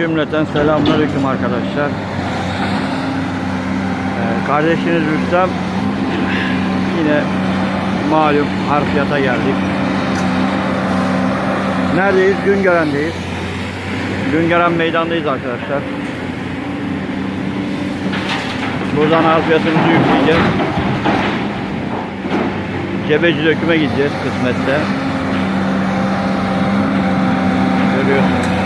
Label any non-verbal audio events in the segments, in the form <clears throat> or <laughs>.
Cümleten selamünaleyküm arkadaşlar. Ee, kardeşiniz Rüstem yine malum harfiyata geldik. Neredeyiz? Güngören'deyiz. Güngören meydandayız arkadaşlar. Buradan harfiyatımızı yükleyeceğiz. Cebeci döküme gideceğiz kısmetse. Görüyorsunuz.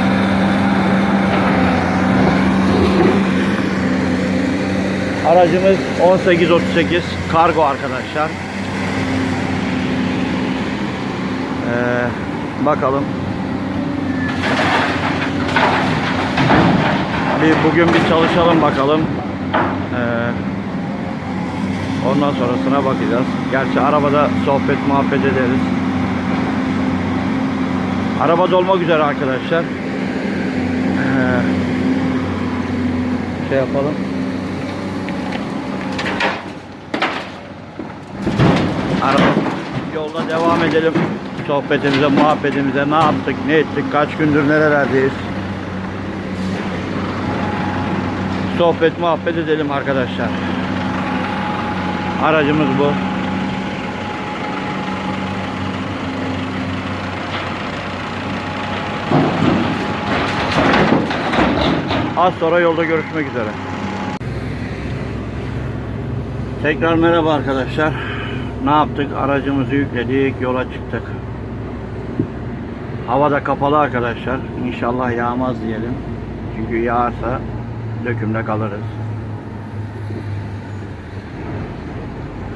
Aracımız 1838 kargo arkadaşlar. Ee, bakalım. Bir bugün bir çalışalım bakalım. Ee, ondan sonrasına bakacağız. Gerçi arabada sohbet muhabbet ederiz. Araba dolmak üzere arkadaşlar. Ee, şey yapalım. Araba yolda devam edelim. Sohbetimize, muhabbetimize ne yaptık, ne ettik, kaç gündür nerelerdeyiz. Sohbet, muhabbet edelim arkadaşlar. Aracımız bu. Az sonra yolda görüşmek üzere. Tekrar merhaba arkadaşlar. Ne yaptık? Aracımızı yükledik, yola çıktık. Hava da kapalı arkadaşlar. İnşallah yağmaz diyelim. Çünkü yağarsa dökümde kalırız.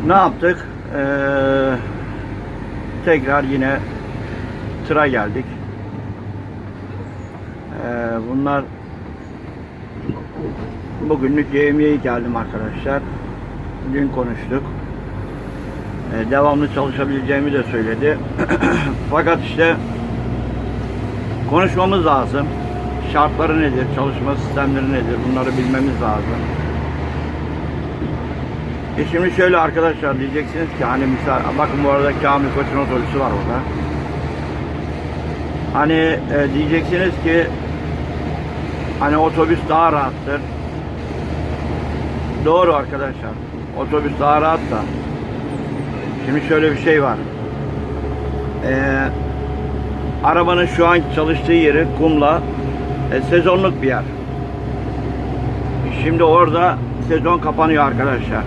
Ne yaptık? Ee, tekrar yine tıra geldik. Ee, bunlar bugünlük yemeğe geldim arkadaşlar. Dün konuştuk. Ee, devamlı çalışabileceğimi de söyledi. <clears throat> Fakat işte konuşmamız lazım. Şartları nedir, çalışma sistemleri nedir bunları bilmemiz lazım. E şimdi şöyle arkadaşlar diyeceksiniz ki hani misal bakın bu arada Kamil Koç'un otobüsü var orada. Hani e, diyeceksiniz ki hani otobüs daha rahattır. Doğru arkadaşlar. Otobüs daha rahat da. Şimdi şöyle bir şey var. Ee, arabanın şu an çalıştığı yeri kumla e, sezonluk bir yer. Şimdi orada sezon kapanıyor arkadaşlar.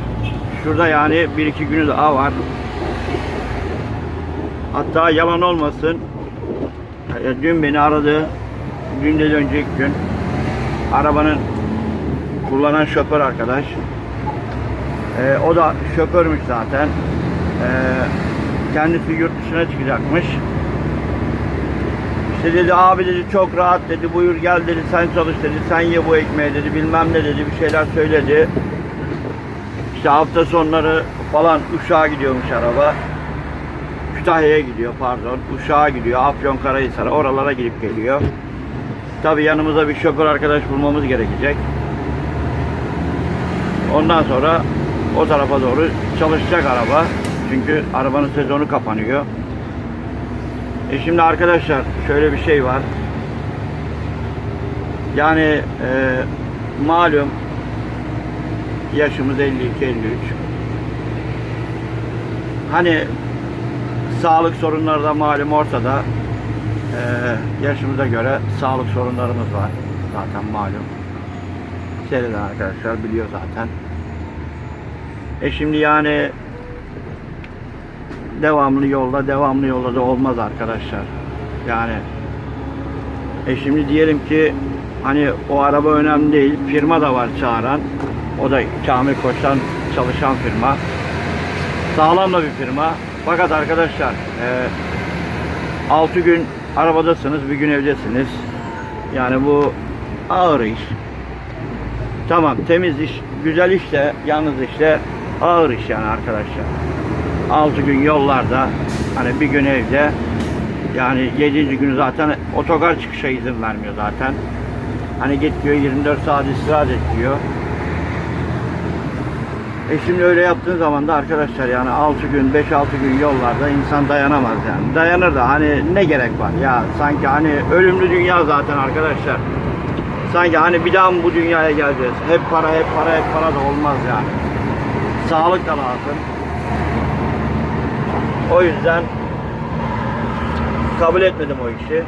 Şurada yani bir iki günü daha var. Hatta yalan olmasın. e, Dün beni aradı. Dün de önceki gün. Arabanın kullanan şoför arkadaş. E, o da şoförmüş zaten. E, kendisi yurt dışına çıkacakmış. İşte dedi abi dedi çok rahat dedi buyur gel dedi sen çalış dedi sen ye bu ekmeği dedi bilmem ne dedi bir şeyler söyledi. İşte hafta sonları falan Uşak'a gidiyormuş araba. Kütahya'ya gidiyor pardon. Uşak'a gidiyor. Afyonkarahisar'a oralara gidip geliyor. Tabi yanımıza bir şoför arkadaş bulmamız gerekecek. Ondan sonra o tarafa doğru çalışacak araba. Çünkü arabanın sezonu kapanıyor. E şimdi arkadaşlar şöyle bir şey var. Yani e, malum yaşımız 52-53. Hani sağlık sorunları da malum ortada. E, yaşımıza göre sağlık sorunlarımız var. Zaten malum. Seyreden arkadaşlar biliyor zaten. E şimdi yani devamlı yolda, devamlı yolda da olmaz arkadaşlar. Yani e şimdi diyelim ki hani o araba önemli değil. Firma da var çağıran. O da Kamil Koç'tan çalışan firma. Sağlam da bir firma. Fakat arkadaşlar e, 6 gün arabadasınız, bir gün evdesiniz. Yani bu ağır iş. Tamam temiz iş, güzel iş de yalnız işte ağır iş yani arkadaşlar. 6 gün yollarda hani bir gün evde yani 7. günü zaten otogar çıkışa izin vermiyor zaten. Hani git diyor 24 saat istirahat et diyor. E şimdi öyle yaptığın zaman da arkadaşlar yani 6 gün 5-6 gün yollarda insan dayanamaz yani. Dayanır da hani ne gerek var ya sanki hani ölümlü dünya zaten arkadaşlar. Sanki hani bir daha mı bu dünyaya geleceğiz? Hep para, hep para, hep para da olmaz yani. Sağlık da lazım. O yüzden kabul etmedim o işi.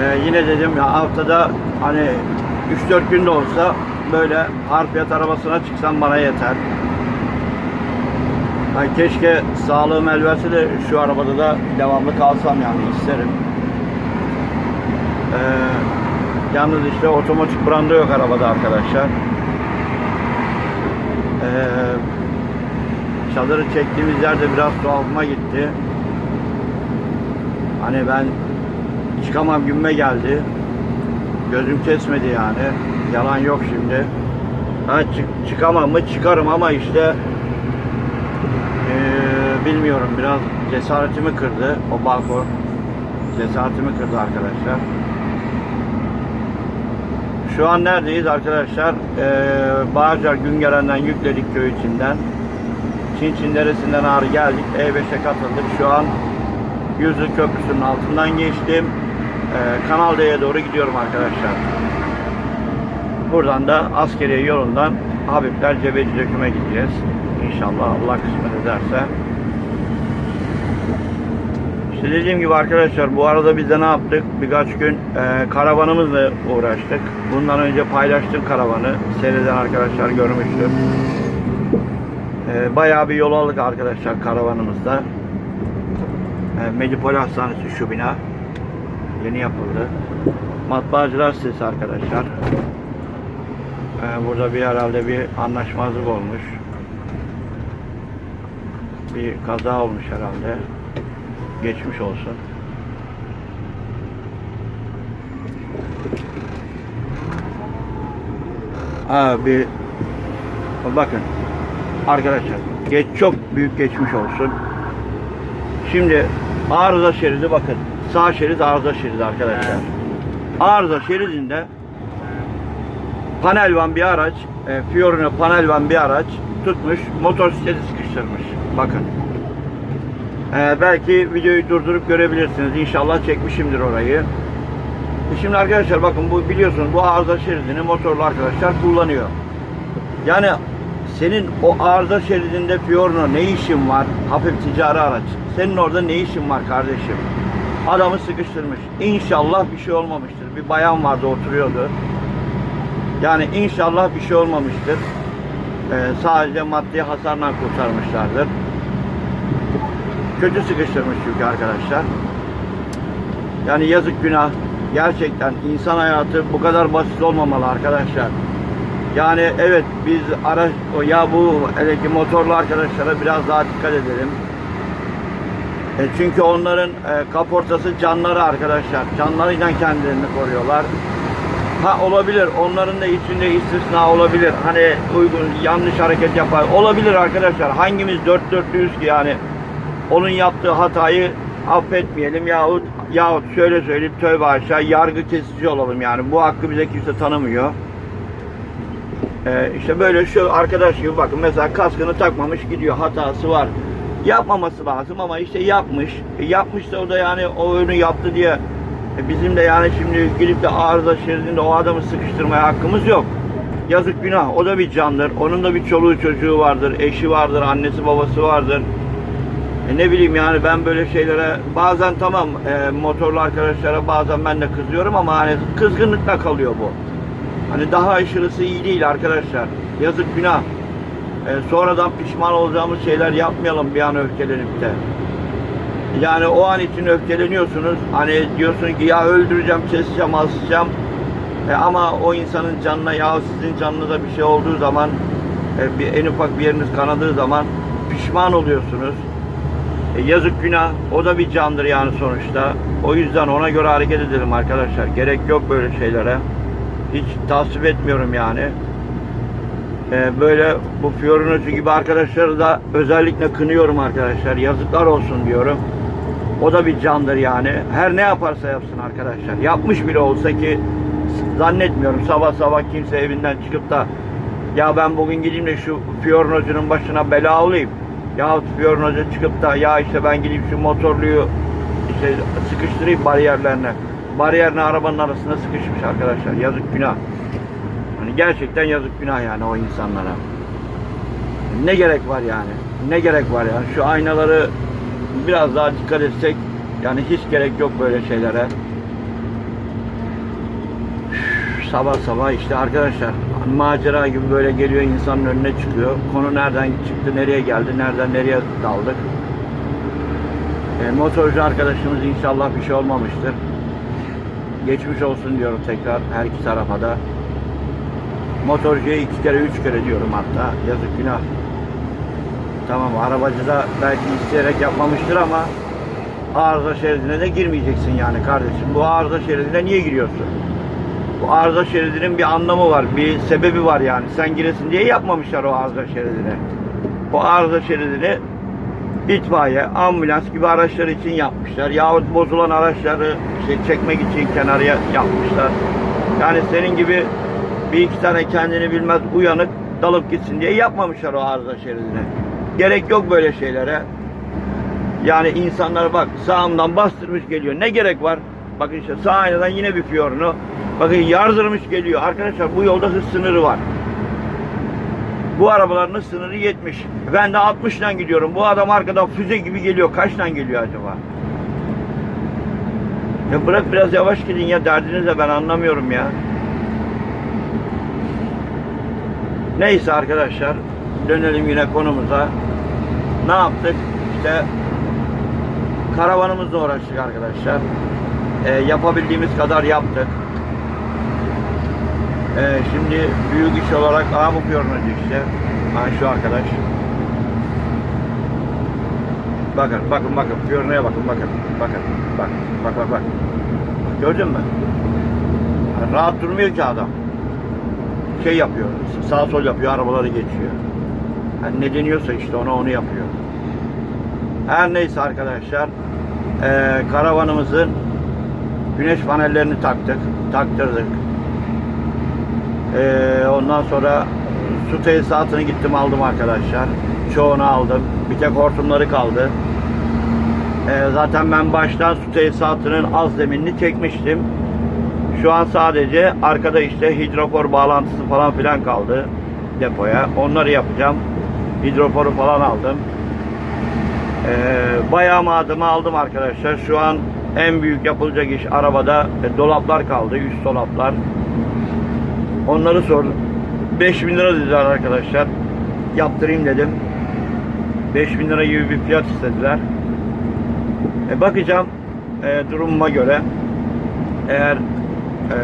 Ee, yine dedim ya haftada hani 3-4 günde olsa böyle harfiyat arabasına çıksam bana yeter. Yani keşke sağlığım el verse de şu arabada da devamlı kalsam yani isterim. Ee, yalnız işte otomatik branda yok arabada arkadaşlar. Ee, çadırı çektiğimiz yerde biraz tuhafıma gitti. Hani ben çıkamam gümme geldi. Gözüm kesmedi yani. Yalan yok şimdi. Ha, çık- çıkamam mı? Çıkarım ama işte ee, bilmiyorum biraz cesaretimi kırdı o balkon. Cesaretimi kırdı arkadaşlar. Şu an neredeyiz arkadaşlar? Ee, Bağcar Güngeren'den yükledik köy içinden. Çin Çin Deresi'nden ağrı geldik. E5'e katıldık. Şu an Yüzlü Köprüsü'nün altından geçtim. Ee, Kanal D'ye doğru gidiyorum arkadaşlar. Buradan da askeriye yolundan Habibler Cebeci Döküm'e gideceğiz. İnşallah Allah kısmet ederse. İşte dediğim gibi arkadaşlar bu arada biz de ne yaptık? Birkaç gün e, karavanımızla uğraştık. Bundan önce paylaştım karavanı. Seyreden arkadaşlar görmüştür. E, bayağı bir yol aldık arkadaşlar karavanımızda. E, Medipol Hastanesi şu bina. Yeni yapıldı. Matbaacılar sitesi arkadaşlar. E, burada bir herhalde bir anlaşmazlık olmuş. Bir kaza olmuş herhalde. Geçmiş olsun. Ha bir bakın arkadaşlar geç çok büyük geçmiş olsun. Şimdi arıza şeridi bakın. Sağ şerit arıza şeridi arkadaşlar. Arıza şeridinde panel bir araç, e, Fiorino panel bir araç tutmuş, motosikleti sıkıştırmış. Bakın. E, belki videoyu durdurup görebilirsiniz. İnşallah çekmişimdir orayı. E şimdi arkadaşlar bakın bu biliyorsunuz bu arıza şeridini motorlu arkadaşlar kullanıyor. Yani senin o arıza şeridinde Fiorino ne işin var? Hafif ticari araç. Senin orada ne işin var kardeşim? Adamı sıkıştırmış. İnşallah bir şey olmamıştır. Bir bayan vardı oturuyordu. Yani inşallah bir şey olmamıştır. Ee, sadece maddi hasarla kurtarmışlardır. Kötü sıkıştırmış çünkü arkadaşlar. Yani yazık günah. Gerçekten insan hayatı bu kadar basit olmamalı arkadaşlar. Yani evet biz araç ya bu hele ki motorlu arkadaşlara biraz daha dikkat edelim. E, çünkü onların e, kaportası canları arkadaşlar. Canlarıyla kendilerini koruyorlar. Ha olabilir. Onların da içinde istisna olabilir. Hani uygun yanlış hareket yapar. Olabilir arkadaşlar. Hangimiz dört dörtlüyüz ki yani onun yaptığı hatayı affetmeyelim yahut yahut şöyle söyleyip tövbe aşağı yargı kesici olalım yani. Bu hakkı bize kimse tanımıyor. Ee, işte böyle şu arkadaş gibi bakın mesela kaskını takmamış gidiyor hatası var. Yapmaması lazım ama işte yapmış. E, yapmış da o da yani o onu yaptı diye e, bizim de yani şimdi gidip de arıza şeridinde o adamı sıkıştırmaya hakkımız yok. Yazık günah. O da bir candır. Onun da bir çoluğu çocuğu vardır. Eşi vardır. Annesi babası vardır. E ne bileyim yani ben böyle şeylere bazen tamam e, motorlu arkadaşlara bazen ben de kızıyorum ama hani kızgınlıkla kalıyor bu. Hani daha aşırısı iyi değil arkadaşlar. Yazık günah. E, sonradan pişman olacağımız şeyler yapmayalım bir an öfkelenip de. Yani o an için öfkeleniyorsunuz. Hani diyorsun ki ya öldüreceğim, keseceğim, asacağım. E, ama o insanın canına ya sizin canınıza bir şey olduğu zaman e, bir en ufak bir yeriniz kanadığı zaman pişman oluyorsunuz. E, yazık günah. O da bir candır yani sonuçta. O yüzden ona göre hareket edelim arkadaşlar. Gerek yok böyle şeylere. Hiç tasvip etmiyorum yani. E, böyle bu Fiorino'cu gibi arkadaşları da özellikle kınıyorum arkadaşlar. Yazıklar olsun diyorum. O da bir candır yani. Her ne yaparsa yapsın arkadaşlar. Yapmış bile olsa ki zannetmiyorum sabah sabah kimse evinden çıkıp da ya ben bugün gideyim de şu Fiorino'cunun başına bela olayım. Ya Fiorino'cu çıkıp da ya işte ben gideyim şu motorluyu işte sıkıştırayım bariyerlerine. Bariyerle arabanın arasında sıkışmış arkadaşlar. Yazık günah. Hani gerçekten yazık günah yani o insanlara. Ne gerek var yani? Ne gerek var yani? Şu aynaları biraz daha dikkat etsek yani hiç gerek yok böyle şeylere. Sabah sabah işte arkadaşlar macera gibi böyle geliyor insanın önüne çıkıyor. Konu nereden çıktı, nereye geldi, nereden nereye daldık. E, motorcu arkadaşımız inşallah bir şey olmamıştır. Geçmiş olsun diyorum tekrar her iki tarafa da. Motorcuya iki kere, üç kere diyorum hatta. Yazık günah. Tamam arabacı da belki isteyerek yapmamıştır ama arıza şeridine de girmeyeceksin yani kardeşim. Bu arıza şeridine niye giriyorsun? Bu arıza şeridinin bir anlamı var, bir sebebi var yani. Sen giresin diye yapmamışlar o arıza şeridini. O arıza şeridini itfaiye, ambulans gibi araçlar için yapmışlar. Yahut bozulan araçları işte çekmek için kenarıya yapmışlar. Yani senin gibi bir iki tane kendini bilmez uyanık dalıp gitsin diye yapmamışlar o arıza şeridini. Gerek yok böyle şeylere. Yani insanlar bak sağımdan bastırmış geliyor. Ne gerek var? Bakın işte sağ aynadan yine bir fiyorunu. Bakın yardırmış geliyor. Arkadaşlar bu yolda hız sınırı var. Bu arabaların sınırı 70. Ben de 60'dan gidiyorum. Bu adam arkadan füze gibi geliyor. Kaçtan geliyor acaba? Ya bırak biraz yavaş gidin ya derdiniz de ben anlamıyorum ya. Neyse arkadaşlar dönelim yine konumuza. Ne yaptık? İşte karavanımızla uğraştık arkadaşlar. Ee, yapabildiğimiz kadar yaptık. Ee, şimdi büyük iş olarak A bu piyanocu işte. Ha şu arkadaş. Bakın bakın bakın piyanoya bakın bakın. Bakın bak bak bak bak. Gördün mü? Rahat durmuyor ki adam. Şey yapıyor. Sağ sol yapıyor. Arabaları geçiyor. Yani ne deniyorsa işte ona onu yapıyor. Her neyse arkadaşlar. eee, karavanımızın güneş panellerini taktık. Taktırdık. Eee, ondan sonra su tesisatını gittim aldım arkadaşlar. Çoğunu aldım. Bir tek hortumları kaldı. Eee, zaten ben baştan su tesisatının az zeminini çekmiştim. Şu an sadece arkada işte hidrofor bağlantısı falan filan kaldı depoya. Onları yapacağım. Hidroforu falan aldım. Ee, bayağı malzeme aldım arkadaşlar. Şu an en büyük yapılacak iş arabada e, dolaplar kaldı. Üst dolaplar. Onları sordum. 5000 lira dediler arkadaşlar. Yaptırayım dedim. 5000 lira gibi bir fiyat istediler. E, bakacağım e, durumuma göre. Eğer e,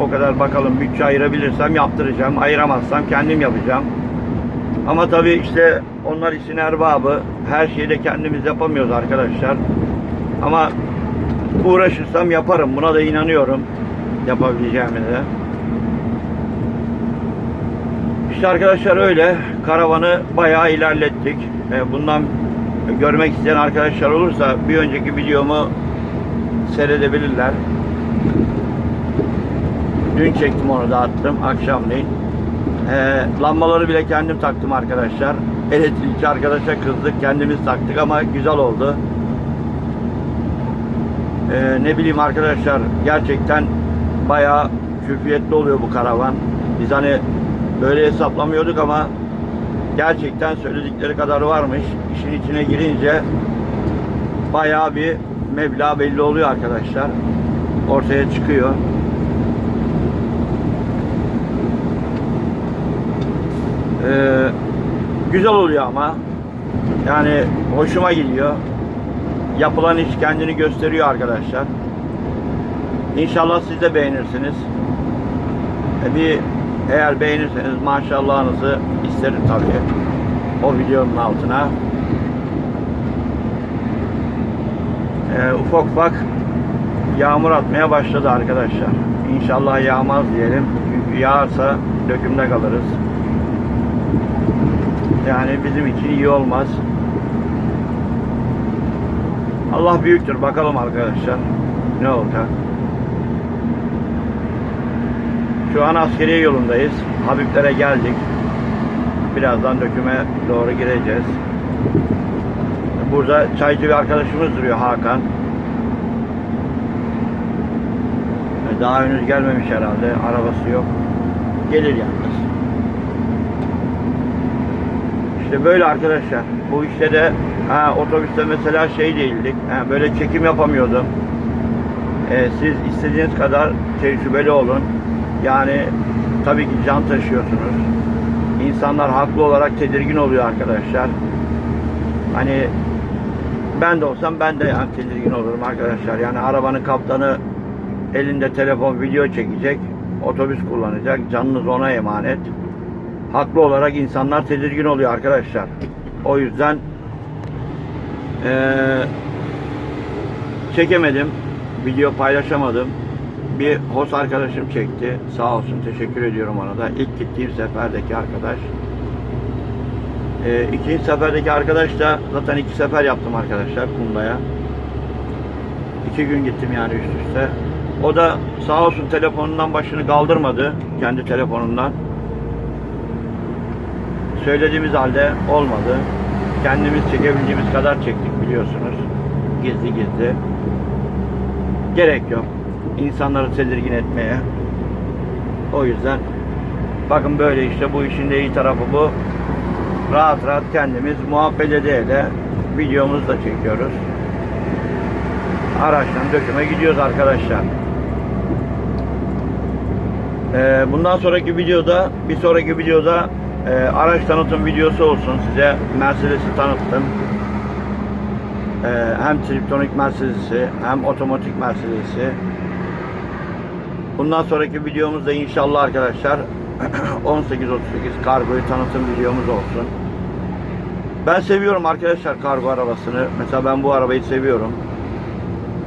o kadar bakalım bütçe ayırabilirsem yaptıracağım. Ayıramazsam kendim yapacağım. Ama tabii işte onlar işin erbabı. Her şeyi de kendimiz yapamıyoruz arkadaşlar. Ama uğraşırsam yaparım. Buna da inanıyorum. Yapabileceğime de. İşte arkadaşlar öyle. Karavanı bayağı ilerlettik. E, Bundan görmek isteyen arkadaşlar olursa bir önceki videomu seyredebilirler. Dün çektim onu da attım akşamleyin. Ee, lambaları bile kendim taktım arkadaşlar. Elektrikçi arkadaşa kızdık kendimiz taktık ama güzel oldu. Ee, ne bileyim arkadaşlar gerçekten bayağı külfiyetli oluyor bu karavan. Biz hani böyle hesaplamıyorduk ama gerçekten söyledikleri kadar varmış. İşin içine girince bayağı bir meblağ belli oluyor arkadaşlar. Ortaya çıkıyor. Ee, güzel oluyor ama yani hoşuma gidiyor. Yapılan iş kendini gösteriyor arkadaşlar. İnşallah siz de beğenirsiniz. E bir eğer beğenirseniz maşallahınızı isterim tabii. O videonun altına. Ee, ufak ufak yağmur atmaya başladı arkadaşlar. İnşallah yağmaz diyelim. Çünkü yağarsa dökümde kalırız. Yani bizim için iyi olmaz. Allah büyüktür. Bakalım arkadaşlar. Ne olacak? Şu an askeriye yolundayız. Habiblere geldik. Birazdan döküme doğru gireceğiz. Burada çaycı bir arkadaşımız duruyor Hakan. Daha henüz gelmemiş herhalde. Arabası yok. Gelir yalnız. İşte böyle arkadaşlar. Bu işte de ha, otobüste mesela şey değildik. Ha, böyle çekim yapamıyordum. Ee, siz istediğiniz kadar tecrübeli olun. Yani tabii ki can taşıyorsunuz. İnsanlar haklı olarak tedirgin oluyor arkadaşlar. Hani ben de olsam ben de yani tedirgin olurum arkadaşlar. Yani arabanın kaptanı elinde telefon video çekecek. Otobüs kullanacak. Canınız ona emanet. Haklı olarak insanlar tedirgin oluyor arkadaşlar. O yüzden eee, çekemedim. Video paylaşamadım. Bir host arkadaşım çekti. Sağ olsun teşekkür ediyorum ona da. İlk gittiğim seferdeki arkadaş. Ee, ikinci seferdeki arkadaş da zaten iki sefer yaptım arkadaşlar Kunda'ya. İki gün gittim yani üst üste. O da sağ olsun telefonundan başını kaldırmadı. Kendi telefonundan. Söylediğimiz halde olmadı. Kendimiz çekebildiğimiz kadar çektik biliyorsunuz. Gizli gizli. Gerek yok. İnsanları tedirgin etmeye. O yüzden bakın böyle işte bu işin de iyi tarafı bu rahat rahat kendimiz muhabbet ede ede videomuzu da çekiyoruz. Araçtan döküme gidiyoruz arkadaşlar. Ee, bundan sonraki videoda bir sonraki videoda e, araç tanıtım videosu olsun size Mercedes'i tanıttım. Ee, hem triptonik Mercedes'i hem otomatik Mercedes'i. Bundan sonraki videomuzda inşallah arkadaşlar <clears throat> 1838 kargoyu tanıtım videomuz olsun. Ben seviyorum arkadaşlar kargo arabasını. Mesela ben bu arabayı seviyorum.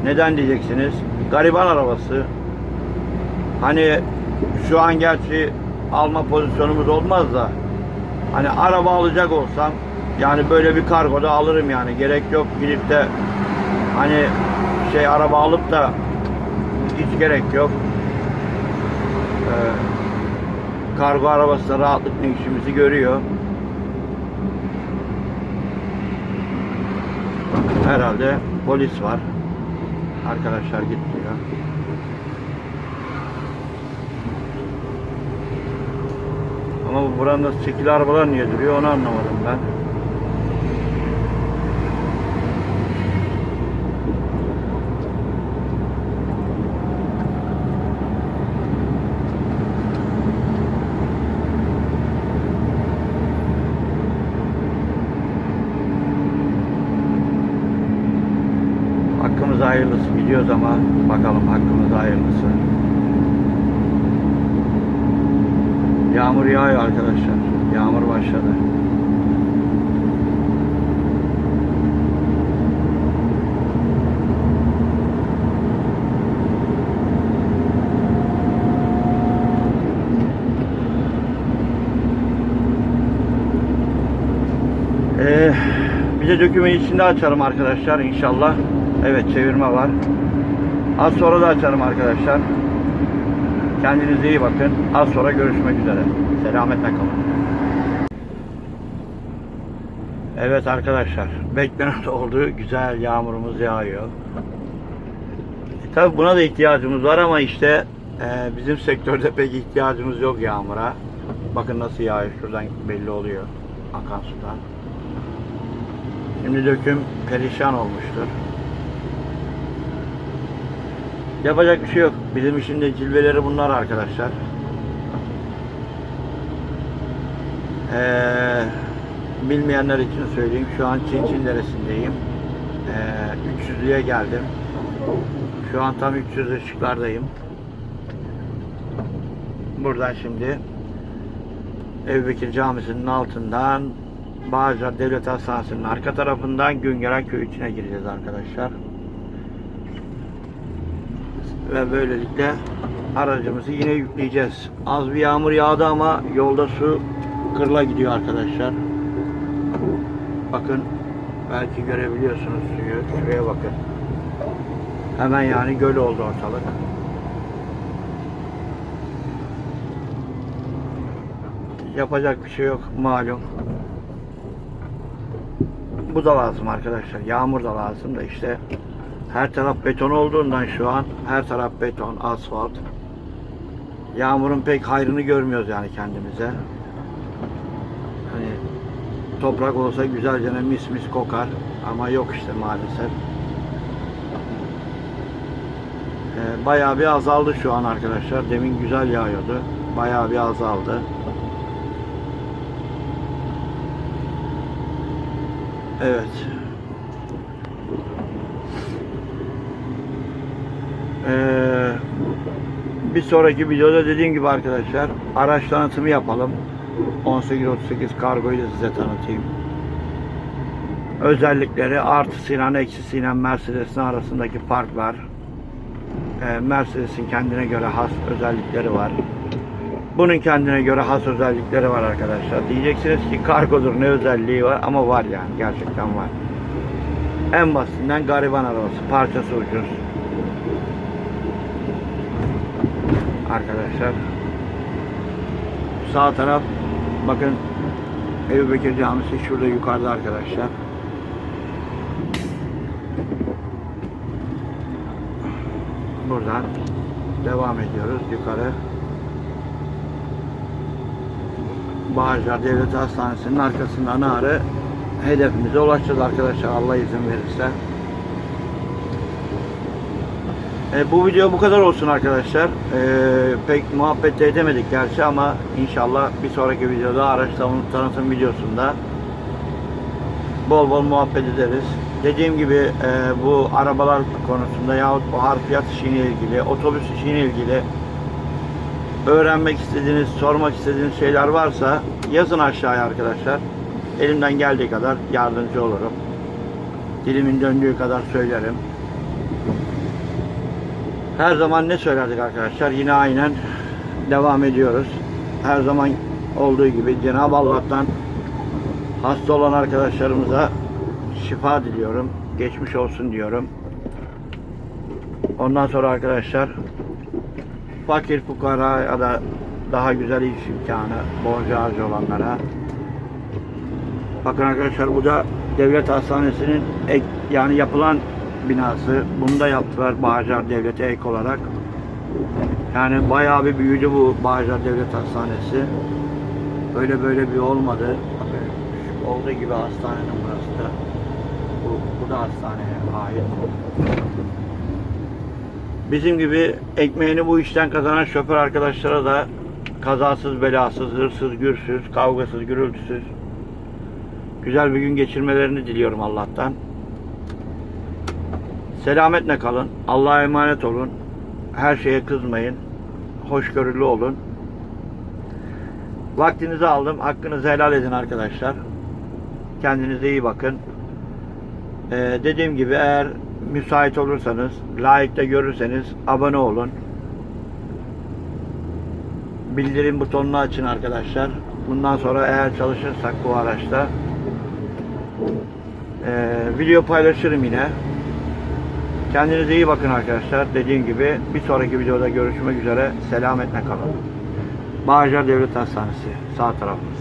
Neden diyeceksiniz? Gariban arabası. Hani şu an gerçi alma pozisyonumuz olmaz da hani araba alacak olsam yani böyle bir kargoda alırım yani. Gerek yok gidip de hani şey araba alıp da hiç gerek yok. Ee, kargo arabası da rahatlıkla işimizi görüyor. Herhalde polis var. Arkadaşlar gitmiyor. Ama bu buranın çekili arabalar niye duruyor onu anlamadım ben. Hakkımız hayırlısı gidiyoruz ama bakalım hakkımız hayırlısı. Yağmur yağıyor arkadaşlar. Yağmur başladı. Ee, bir de içinde açarım arkadaşlar inşallah. Evet çevirme var. Az sonra da açarım arkadaşlar. Kendinize iyi bakın. Az sonra görüşmek üzere. Selametle kalın. Evet arkadaşlar. Beklenen <laughs> oldu. Güzel yağmurumuz yağıyor. E, tabi buna da ihtiyacımız var ama işte e, bizim sektörde pek ihtiyacımız yok yağmura. Bakın nasıl yağıyor. Şuradan belli oluyor. Akan sudan. Şimdi döküm perişan olmuştur. Yapacak bir şey yok. Bizim işin de cilveleri bunlar arkadaşlar. Ee, bilmeyenler için söyleyeyim. Şu an Çinçin Deresi'ndeyim. Ee, 300'lüğe geldim. Şu an tam 300 ışıklardayım. Buradan şimdi Ebu Camisi'nin altından Bağcılar Devlet Hastanesi'nin arka tarafından Güngören Köy içine gireceğiz arkadaşlar. Ve böylelikle aracımızı yine yükleyeceğiz. Az bir yağmur yağdı ama yolda su kırla gidiyor arkadaşlar. Bakın belki görebiliyorsunuz suyu. Şuraya bakın. Hemen yani göl oldu ortalık. Yapacak bir şey yok malum. Bu da lazım arkadaşlar. Yağmur da lazım da işte Her taraf beton olduğundan şu an her taraf beton, asfalt. Yağmurun pek hayrını görmüyoruz yani kendimize. Hani toprak olsa güzelce mis mis kokar ama yok işte maalesef. Ee, bayağı bir azaldı şu an arkadaşlar. Demin güzel yağıyordu. Bayağı bir azaldı. Evet. Bir sonraki videoda dediğim gibi arkadaşlar araç tanıtımı yapalım. 1838 kargoyu da size tanıtayım. Özellikleri artısıyla eksisiyle Mercedes'in arasındaki farklar. Ee, Mercedes'in kendine göre has özellikleri var. Bunun kendine göre has özellikleri var arkadaşlar. Diyeceksiniz ki kargodur ne özelliği var ama var yani gerçekten var. En basitinden gariban arabası parçası ucuz. Arkadaşlar sağ taraf bakın Ebu Bekir Camisi şurada yukarıda arkadaşlar. Buradan devam ediyoruz yukarı. Bağcılar Devlet Hastanesi'nin arkasından ağrı hedefimize ulaşacağız arkadaşlar Allah izin verirse. E, bu video bu kadar olsun arkadaşlar. E, pek muhabbet de edemedik gerçi ama inşallah bir sonraki videoda araç tanı- tanıtım videosunda bol bol muhabbet ederiz. Dediğim gibi e, bu arabalar konusunda yahut bu harfiyat işiyle ilgili, otobüs işiyle ilgili öğrenmek istediğiniz, sormak istediğiniz şeyler varsa yazın aşağıya arkadaşlar. Elimden geldiği kadar yardımcı olurum. Dilimin döndüğü kadar söylerim. Her zaman ne söylerdik arkadaşlar? Yine aynen devam ediyoruz. Her zaman olduğu gibi Cenab-ı Allah'tan hasta olan arkadaşlarımıza şifa diliyorum. Geçmiş olsun diyorum. Ondan sonra arkadaşlar fakir fukara ya da daha güzel iş imkanı borcu harcı olanlara bakın arkadaşlar bu da devlet hastanesinin ek, yani yapılan binası. Bunu da yaptılar Bağcılar Devleti ek olarak. Yani bayağı bir büyüdü bu Bağcılar Devlet Hastanesi. Böyle böyle bir olmadı. Olduğu gibi hastanenin burası da. Bu, bu da hastaneye ait. Bizim gibi ekmeğini bu işten kazanan şoför arkadaşlara da kazasız, belasız, hırsız, gürsüz, kavgasız, gürültüsüz güzel bir gün geçirmelerini diliyorum Allah'tan. Selametle kalın. Allah'a emanet olun. Her şeye kızmayın. Hoşgörülü olun. Vaktinizi aldım. Hakkınızı helal edin arkadaşlar. Kendinize iyi bakın. Ee, dediğim gibi eğer müsait olursanız, layıkta görürseniz abone olun. Bildirim butonunu açın arkadaşlar. Bundan sonra eğer çalışırsak bu araçta ee, video paylaşırım yine. Kendinize iyi bakın arkadaşlar. Dediğim gibi bir sonraki videoda görüşmek üzere. Selametle kalın. Bağcılar Devlet Hastanesi sağ tarafımız.